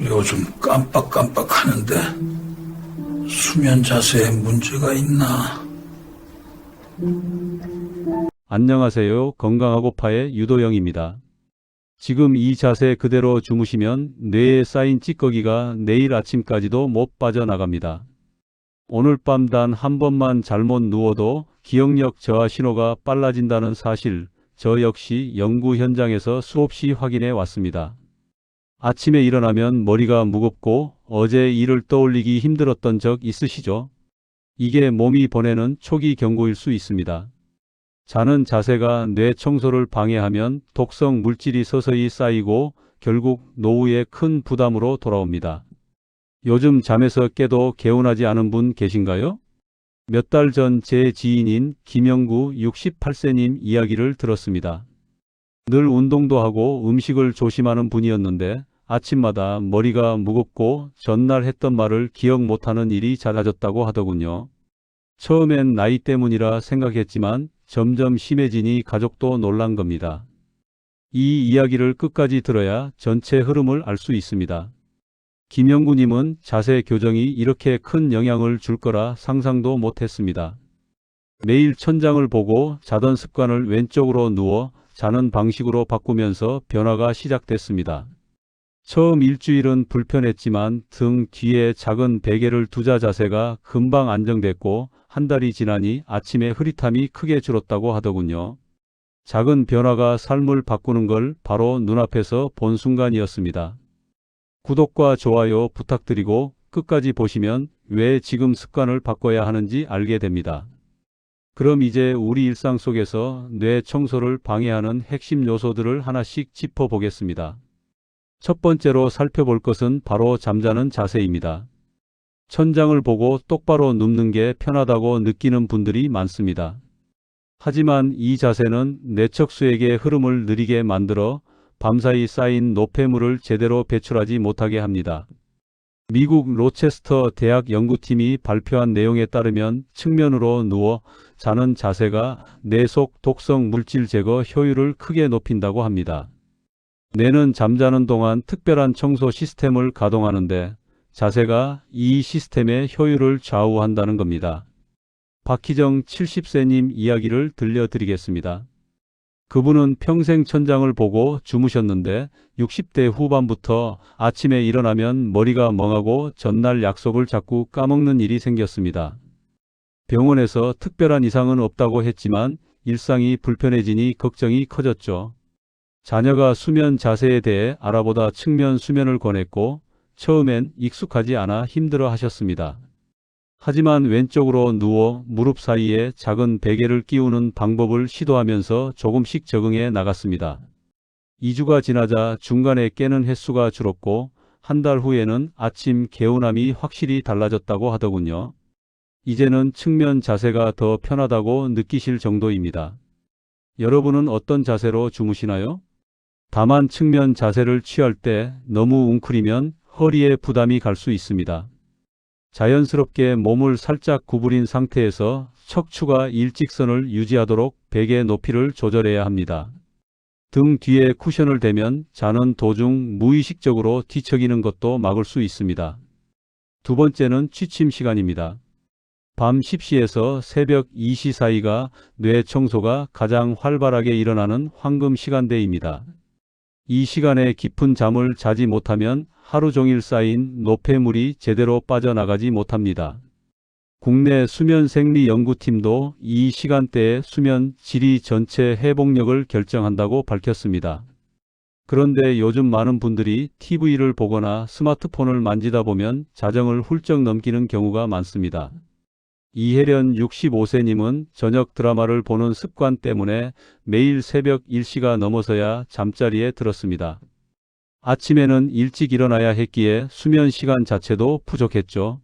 요즘 깜빡깜빡 하는데 수면 자세에 문제가 있나? 안녕하세요. 건강하고 파의 유도영입니다. 지금 이 자세 그대로 주무시면 뇌에 쌓인 찌꺼기가 내일 아침까지도 못 빠져나갑니다. 오늘 밤 단 한 번만 잘못 누워도 기억력 저하 신호가 빨라진다는 사실, 저 역시 연구 현장에서 수없이 확인해 왔습니다. 아침에 일어나면 머리가 무겁고 어제 일을 떠올리기 힘들었던 적 있으시죠? 이게 몸이 보내는 초기 경고일 수 있습니다. 자는 자세가 뇌 청소를 방해하면 독성 물질이 서서히 쌓이고 결국 노후에 큰 부담으로 돌아옵니다. 요즘 잠에서 깨도 개운하지 않은 분 계신가요? 몇 달 전 제 지인인 김영구 68세님 이야기를 들었습니다. 늘 운동도 하고 음식을 조심하는 분이었는데 아침마다 머리가 무겁고 전날 했던 말을 기억 못하는 일이 잦아졌다고 하더군요. 처음엔 나이 때문이라 생각했지만 점점 심해지니 가족도 놀란 겁니다. 이 이야기를 끝까지 들어야 전체 흐름을 알 수 있습니다. 김영구님은 자세 교정이 이렇게 큰 영향을 줄 거라 상상도 못했습니다. 매일 천장을 보고 자던 습관을 왼쪽으로 누워 자는 방식으로 바꾸면서 변화가 시작됐습니다. 처음 일주일은 불편했지만 등 뒤에 작은 베개를 두자 자세가 금방 안정됐고 한 달이 지나니 아침에 흐릿함이 크게 줄었다고 하더군요. 작은 변화가 삶을 바꾸는 걸 바로 눈앞에서 본 순간이었습니다. 구독과 좋아요 부탁드리고 끝까지 보시면 왜 지금 습관을 바꿔야 하는지 알게 됩니다. 그럼 이제 우리 일상 속에서 뇌 청소를 방해하는 핵심 요소들을 하나씩 짚어보겠습니다. 첫 번째로 살펴볼 것은 바로 잠자는 자세입니다. 천장을 보고 똑바로 눕는 게 편하다고 느끼는 분들이 많습니다. 하지만 이 자세는 뇌척수에게 흐름을 느리게 만들어 밤사이 쌓인 노폐물을 제대로 배출하지 못하게 합니다. 미국 로체스터 대학 연구팀이 발표한 내용에 따르면 측면으로 누워 자는 자세가 뇌 속 독성 물질 제거 효율을 크게 높인다고 합니다. 뇌는 잠자는 동안 특별한 청소 시스템을 가동하는데 자세가 이 시스템의 효율을 좌우한다는 겁니다. 박희정 70세님 이야기를 들려드리겠습니다. 그분은 평생 천장을 보고 주무셨는데 60대 후반부터 아침에 일어나면 머리가 멍하고 전날 약속을 자꾸 까먹는 일이 생겼습니다. 병원에서 특별한 이상은 없다고 했지만 일상이 불편해지니 걱정이 커졌죠. 자녀가 수면 자세에 대해 알아보다 측면 수면을 권했고 처음엔 익숙하지 않아 힘들어 하셨습니다. 하지만 왼쪽으로 누워 무릎 사이에 작은 베개를 끼우는 방법을 시도하면서 조금씩 적응해 나갔습니다. 2주가 지나자 중간에 깨는 횟수가 줄었고 한 달 후에는 아침 개운함이 확실히 달라졌다고 하더군요. 이제는 측면 자세가 더 편하다고 느끼실 정도입니다. 여러분은 어떤 자세로 주무시나요? 다만 측면 자세를 취할 때 너무 웅크리면 허리에 부담이 갈 수 있습니다. 자연스럽게 몸을 살짝 구부린 상태에서 척추가 일직선을 유지하도록 베개 높이를 조절해야 합니다. 등 뒤에 쿠션을 대면 자는 도중 무의식적으로 뒤척이는 것도 막을 수 있습니다. 두 번째는 취침 시간입니다. 밤 10시에서 새벽 2시 사이가 뇌 청소가 가장 활발하게 일어나는 황금 시간대입니다. 이 시간에 깊은 잠을 자지 못하면 하루 종일 쌓인 노폐물이 제대로 빠져나가지 못합니다. 국내 수면 생리 연구팀도 이 시간대에 수면 질이 전체 회복력을 결정한다고 밝혔습니다. 그런데 요즘 많은 분들이 TV를 보거나 스마트폰을 만지다 보면 자정을 훌쩍 넘기는 경우가 많습니다. 이혜련 65세님은 저녁 드라마를 보는 습관 때문에 매일 새벽 1시가 넘어서야 잠자리에 들었습니다. 아침에는 일찍 일어나야 했기에 수면 시간 자체도 부족했죠.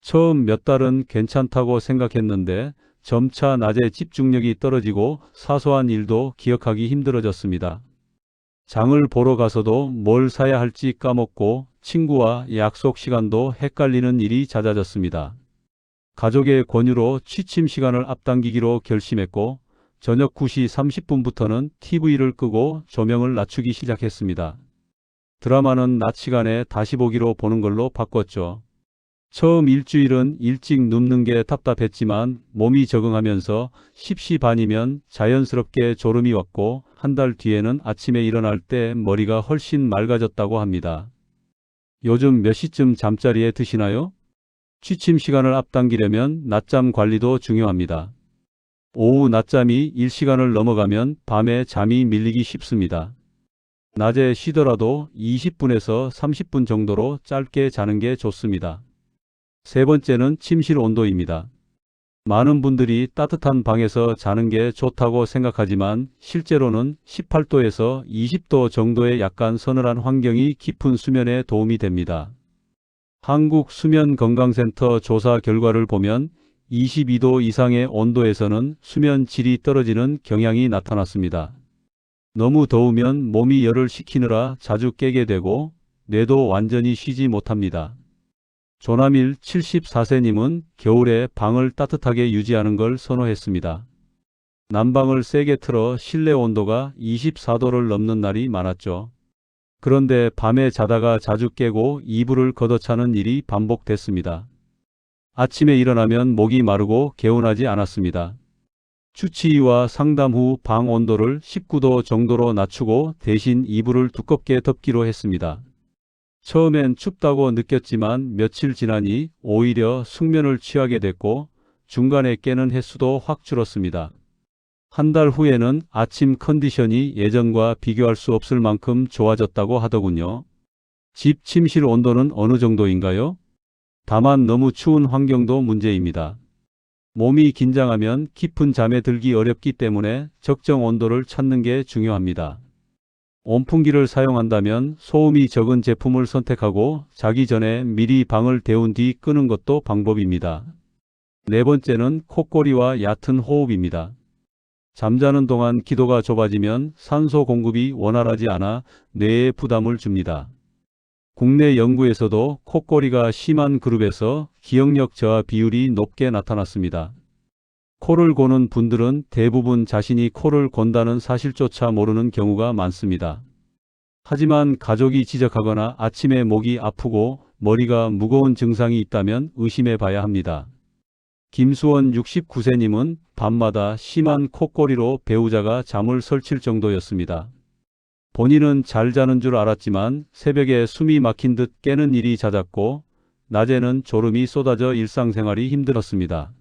처음 몇 달은 괜찮다고 생각했는데 점차 낮에 집중력이 떨어지고 사소한 일도 기억하기 힘들어졌습니다. 장을 보러 가서도 뭘 사야 할지 까먹고 친구와 약속 시간도 헷갈리는 일이 잦아졌습니다. 가족의 권유로 취침 시간을 앞당기기로 결심했고 저녁 9시 30분부터는 TV를 끄고 조명을 낮추기 시작했습니다. 드라마는 낮 시간에 다시 보기로 보는 걸로 바꿨죠. 처음 일주일은 일찍 눕는 게 답답했지만 몸이 적응하면서 10시 반이면 자연스럽게 졸음이 왔고 한 달 뒤에는 아침에 일어날 때 머리가 훨씬 맑아졌다고 합니다. 요즘 몇 시쯤 잠자리에 드시나요? 취침 시간을 앞당기려면 낮잠 관리도 중요합니다. 오후 낮잠이 1시간을 넘어가면 밤에 잠이 밀리기 쉽습니다. 낮에 쉬더라도 20분에서 30분 정도로 짧게 자는 게 좋습니다. 세 번째는 침실 온도입니다. 많은 분들이 따뜻한 방에서 자는 게 좋다고 생각하지만 실제로는 18도에서 20도 정도의 약간 서늘한 환경이 깊은 수면에 도움이 됩니다. 한국수면건강센터 조사 결과를 보면 22도 이상의 온도에서는 수면 질이 떨어지는 경향이 나타났습니다. 너무 더우면 몸이 열을 식히느라 자주 깨게 되고 뇌도 완전히 쉬지 못합니다. 조남일 74세님은 겨울에 방을 따뜻하게 유지하는 걸 선호했습니다. 난방을 세게 틀어 실내 온도가 24도를 넘는 날이 많았죠. 그런데 밤에 자다가 자주 깨고 이불을 걷어차는 일이 반복됐습니다. 아침에 일어나면 목이 마르고 개운하지 않았습니다. 주치의와 상담 후 방 온도를 19도 정도로 낮추고 대신 이불을 두껍게 덮기로 했습니다. 처음엔 춥다고 느꼈지만 며칠 지나니 오히려 숙면을 취하게 됐고 중간에 깨는 횟수도 확 줄었습니다. 한 달 후에는 아침 컨디션이 예전과 비교할 수 없을 만큼 좋아졌다고 하더군요. 집 침실 온도는 어느 정도인가요? 다만 너무 추운 환경도 문제입니다. 몸이 긴장하면 깊은 잠에 들기 어렵기 때문에 적정 온도를 찾는 게 중요합니다. 온풍기를 사용한다면 소음이 적은 제품을 선택하고 자기 전에 미리 방을 데운 뒤 끄는 것도 방법입니다. 네 번째는 콧꼬리와 얕은 호흡입니다. 잠자는 동안 기도가 좁아지면 산소 공급이 원활하지 않아 뇌에 부담을 줍니다. 국내 연구에서도 콧꼬리가 심한 그룹에서 기억력 저하 비율이 높게 나타났습니다. 코를 고는 분들은 대부분 자신이 코를 곤다는 사실조차 모르는 경우가 많습니다. 하지만 가족이 지적하거나 아침에 목이 아프고 머리가 무거운 증상이 있다면 의심해 봐야 합니다. 김수원 69세님은 밤마다 심한 콧꼬리로 배우자가 잠을 설칠 정도였습니다. 본인은 잘 자는 줄 알았지만 새벽에 숨이 막힌 듯 깨는 일이 잦았고 낮에는 졸음이 쏟아져 일상생활이 힘들었습니다.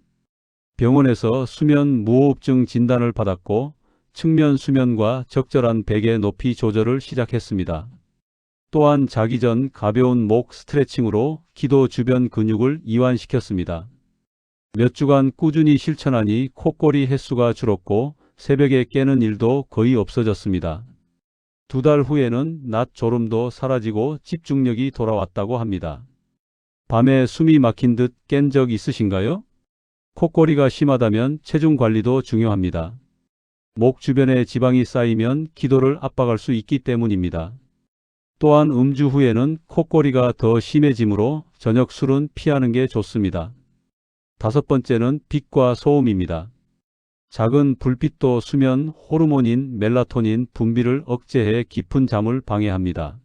병원에서 수면 무호흡증 진단을 받았고 측면 수면과 적절한 베개 높이 조절을 시작했습니다. 또한 자기 전 가벼운 목 스트레칭으로 기도 주변 근육을 이완시켰습니다. 몇 주간 꾸준히 실천하니 콧꼬리 횟수가 줄었고 새벽에 깨는 일도 거의 없어졌습니다. 두 달 후에는 낮 졸음도 사라지고 집중력이 돌아왔다고 합니다. 밤에 숨이 막힌 듯 깬 적 있으신가요? 콧꼬리가 심하다면 체중 관리도 중요합니다. 목 주변에 지방이 쌓이면 기도를 압박할 수 있기 때문입니다. 또한 음주 후에는 콧꼬리가 더 심해지므로 저녁 술은 피하는 게 좋습니다. 다섯 번째는 빛과 소음입니다. 작은 불빛도 수면 호르몬인 멜라토닌 분비를 억제해 깊은 잠을 방해합니다.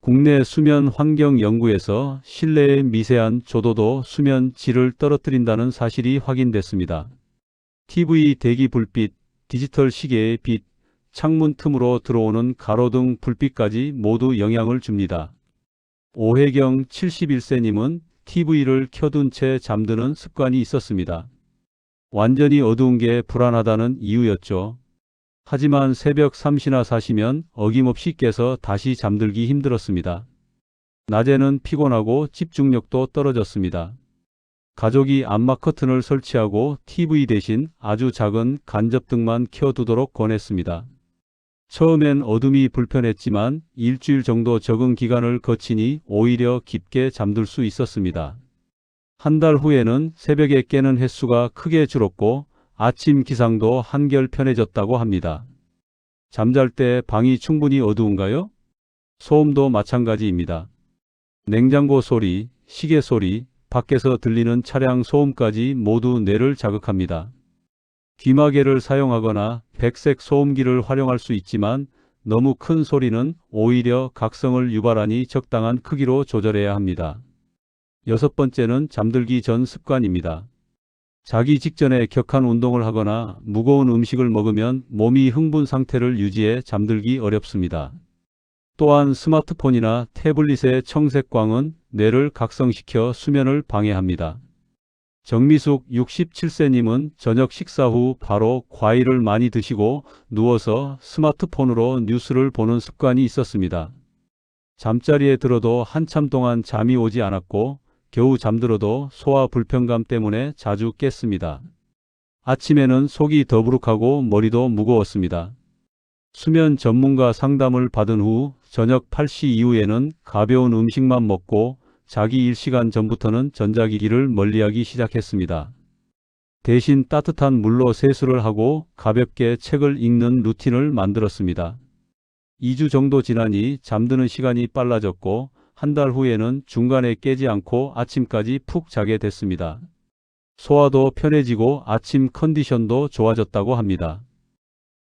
국내 수면 환경 연구에서 실내의 미세한 조도도 수면 질을 떨어뜨린다는 사실이 확인됐습니다. TV 대기 불빛, 디지털 시계의 빛, 창문 틈으로 들어오는 가로등 불빛까지 모두 영향을 줍니다. 오혜경 71세님은 TV를 켜둔 채 잠드는 습관이 있었습니다. 완전히 어두운 게 불안하다는 이유였죠. 하지만 새벽 3시나 4시면 어김없이 깨서 다시 잠들기 힘들었습니다. 낮에는 피곤하고 집중력도 떨어졌습니다. 가족이 암막 커튼을 설치하고 TV 대신 아주 작은 간접등만 켜두도록 권했습니다. 처음엔 어둠이 불편했지만 일주일 정도 적응 기간을 거치니 오히려 깊게 잠들 수 있었습니다. 한 달 후에는 새벽에 깨는 횟수가 크게 줄었고 아침 기상도 한결 편해졌다고 합니다. 잠잘 때 방이 충분히 어두운가요? 소음도 마찬가지입니다. 냉장고 소리, 시계 소리, 밖에서 들리는 차량 소음까지 모두 뇌를 자극합니다. 귀마개를 사용하거나 백색 소음기를 활용할 수 있지만 너무 큰 소리는 오히려 각성을 유발하니 적당한 크기로 조절해야 합니다. 여섯 번째는 잠들기 전 습관입니다. 자기 직전에 격한 운동을 하거나 무거운 음식을 먹으면 몸이 흥분 상태를 유지해 잠들기 어렵습니다. 또한 스마트폰이나 태블릿의 청색광은 뇌를 각성시켜 수면을 방해합니다. 정미숙 67세님은 저녁 식사 후 바로 과일을 많이 드시고 누워서 스마트폰으로 뉴스를 보는 습관이 있었습니다. 잠자리에 들어도 한참 동안 잠이 오지 않았고 겨우 잠들어도 소화 불편감 때문에 자주 깼습니다. 아침에는 속이 더부룩하고 머리도 무거웠습니다. 수면 전문가 상담을 받은 후 저녁 8시 이후에는 가벼운 음식만 먹고 자기 1시간 전부터는 전자기기를 멀리하기 시작했습니다. 대신 따뜻한 물로 세수를 하고 가볍게 책을 읽는 루틴을 만들었습니다. 2주 정도 지나니 잠드는 시간이 빨라졌고 한 달 후에는 중간에 깨지 않고 아침까지 푹 자게 됐습니다. 소화도 편해지고 아침 컨디션도 좋아졌다고 합니다.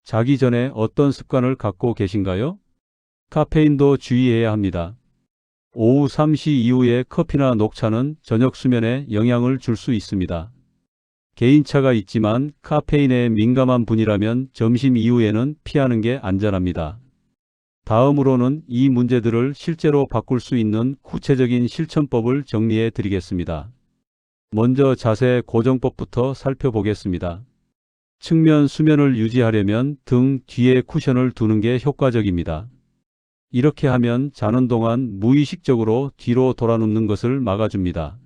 자기 전에 어떤 습관을 갖고 계신가요? 카페인도 주의해야 합니다. 오후 3시 이후에 커피나 녹차는 저녁 수면에 영향을 줄 수 있습니다. 개인차가 있지만 카페인에 민감한 분이라면 점심 이후에는 피하는 게 안전합니다. 다음으로는 이 문제들을 실제로 바꿀 수 있는 구체적인 실천법을 정리해 드리겠습니다. 먼저 자세 고정법부터 살펴보겠습니다. 측면 수면을 유지하려면 등 뒤에 쿠션을 두는 게 효과적입니다. 이렇게 하면 자는 동안 무의식적으로 뒤로 돌아 눕는 것을 막아줍니다.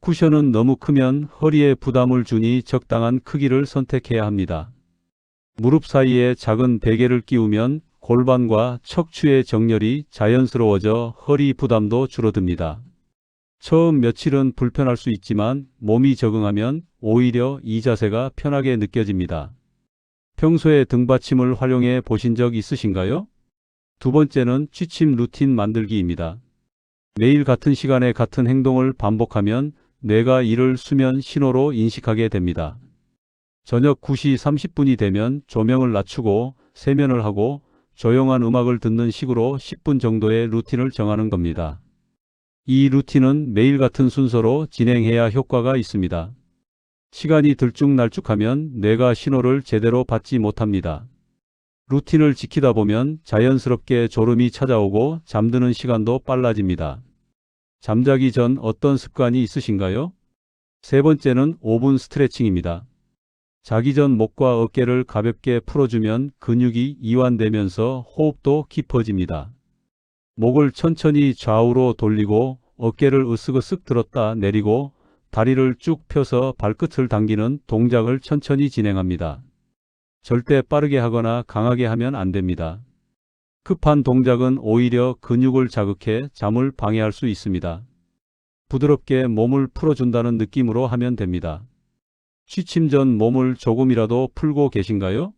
쿠션은 너무 크면 허리에 부담을 주니 적당한 크기를 선택해야 합니다. 무릎 사이에 작은 베개를 끼우면 골반과 척추의 정렬이 자연스러워져 허리 부담도 줄어듭니다. 처음 며칠은 불편할 수 있지만 몸이 적응하면 오히려 이 자세가 편하게 느껴집니다. 평소에 등받침을 활용해 보신 적 있으신가요? 두 번째는 취침 루틴 만들기입니다. 매일 같은 시간에 같은 행동을 반복하면 뇌가 이를 수면 신호로 인식하게 됩니다. 저녁 9시 30분이 되면 조명을 낮추고 세면을 하고 조용한 음악을 듣는 식으로 10분 정도의 루틴을 정하는 겁니다. 이 루틴은 매일 같은 순서로 진행해야 효과가 있습니다. 시간이 들쭉날쭉하면 뇌가 신호를 제대로 받지 못합니다. 루틴을 지키다 보면 자연스럽게 졸음이 찾아오고 잠드는 시간도 빨라집니다. 잠자기 전 어떤 습관이 있으신가요? 세 번째는 5분 스트레칭입니다. 자기 전 목과 어깨를 가볍게 풀어주면 근육이 이완되면서 호흡도 깊어집니다. 목을 천천히 좌우로 돌리고 어깨를 으쓱으쓱 들었다 내리고 다리를 쭉 펴서 발끝을 당기는 동작을 천천히 진행합니다. 절대 빠르게 하거나 강하게 하면 안 됩니다. 급한 동작은 오히려 근육을 자극해 잠을 방해할 수 있습니다. 부드럽게 몸을 풀어준다는 느낌으로 하면 됩니다. 취침 전 몸을 조금이라도 풀고 계신가요?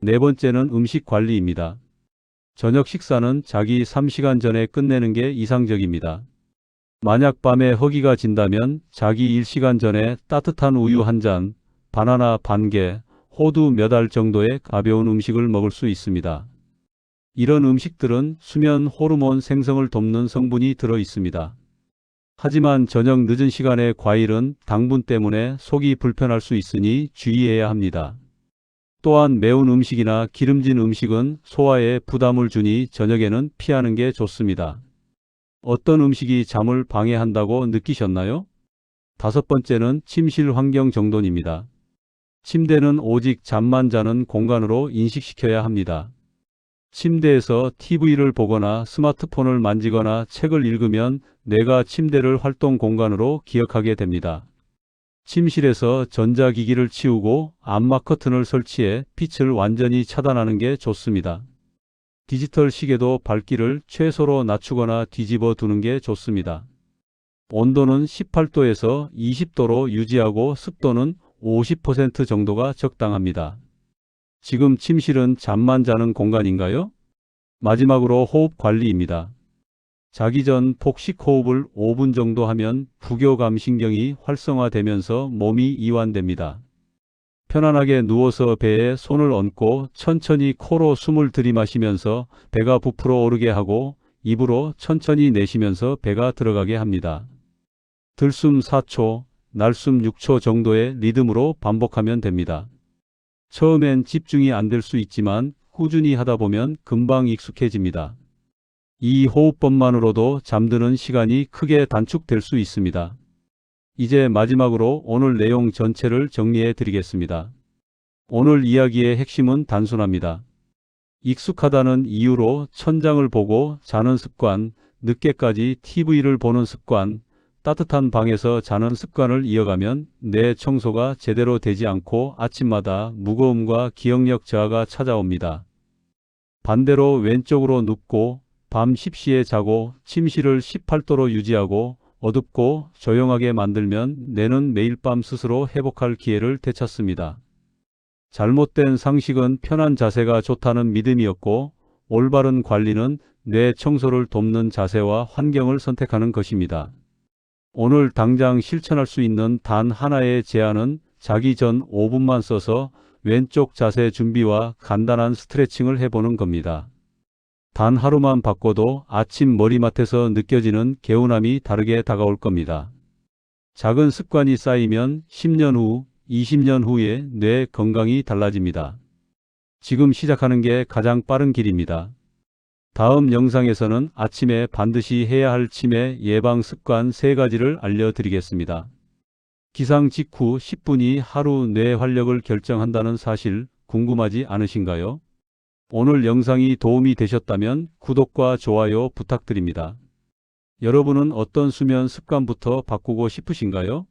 네 번째는 음식 관리입니다. 저녁 식사는 자기 3시간 전에 끝내는 게 이상적입니다. 만약 밤에 허기가 진다면 자기 1시간 전에 따뜻한 우유 한 잔, 바나나 반 개, 호두 몇 알 정도의 가벼운 음식을 먹을 수 있습니다. 이런 음식들은 수면 호르몬 생성을 돕는 성분이 들어 있습니다. 하지만 저녁 늦은 시간에 과일은 당분 때문에 속이 불편할 수 있으니 주의해야 합니다. 또한 매운 음식이나 기름진 음식은 소화에 부담을 주니 저녁에는 피하는 게 좋습니다. 어떤 음식이 잠을 방해한다고 느끼셨나요? 다섯 번째는 침실 환경 정돈입니다. 침대는 오직 잠만 자는 공간으로 인식시켜야 합니다. 침대에서 TV를 보거나 스마트폰을 만지거나 책을 읽으면 뇌가 침대를 활동 공간으로 기억하게 됩니다. 침실에서 전자기기를 치우고 암막 커튼을 설치해 빛을 완전히 차단하는 게 좋습니다. 디지털 시계도 밝기를 최소로 낮추거나 뒤집어 두는 게 좋습니다. 온도는 18도에서 20도로 유지하고 습도는 50% 정도가 적당합니다. 지금 침실은 잠만 자는 공간인가요? 마지막으로 호흡 관리입니다. 자기 전 복식 호흡을 5분 정도 하면 부교감 신경이 활성화되면서 몸이 이완됩니다. 편안하게 누워서 배에 손을 얹고 천천히 코로 숨을 들이마시면서 배가 부풀어 오르게 하고 입으로 천천히 내쉬면서 배가 들어가게 합니다. 들숨 4초, 날숨 6초 정도의 리듬으로 반복하면 됩니다. 처음엔 집중이 안 될 수 있지만 꾸준히 하다 보면 금방 익숙해집니다. 이 호흡법만으로도 잠드는 시간이 크게 단축될 수 있습니다. 이제 마지막으로 오늘 내용 전체를 정리해 드리겠습니다. 오늘 이야기의 핵심은 단순합니다. 익숙하다는 이유로 천장을 보고 자는 습관, 늦게까지 TV를 보는 습관, 따뜻한 방에서 자는 습관을 이어가면 뇌 청소가 제대로 되지 않고 아침마다 무거움과 기억력 저하가 찾아옵니다. 반대로 왼쪽으로 눕고 밤 10시에 자고 침실을 18도로 유지하고 어둡고 조용하게 만들면 뇌는 매일 밤 스스로 회복할 기회를 되찾습니다. 잘못된 상식은 편한 자세가 좋다는 믿음이었고 올바른 관리는 뇌 청소를 돕는 자세와 환경을 선택하는 것입니다. 오늘 당장 실천할 수 있는 단 하나의 제안은 자기 전 5분만 써서 왼쪽 자세 준비와 간단한 스트레칭을 해보는 겁니다. 단 하루만 바꿔도 아침 머리맡에서 느껴지는 개운함이 다르게 다가올 겁니다. 작은 습관이 쌓이면 10년 후, 20년 후에 뇌 건강이 달라집니다. 지금 시작하는 게 가장 빠른 길입니다. 다음 영상에서는 아침에 반드시 해야 할 치매 예방 습관 3가지를 알려드리겠습니다. 기상 직후 10분이 하루 뇌 활력을 결정한다는 사실 궁금하지 않으신가요? 오늘 영상이 도움이 되셨다면 구독과 좋아요 부탁드립니다. 여러분은 어떤 수면 습관부터 바꾸고 싶으신가요?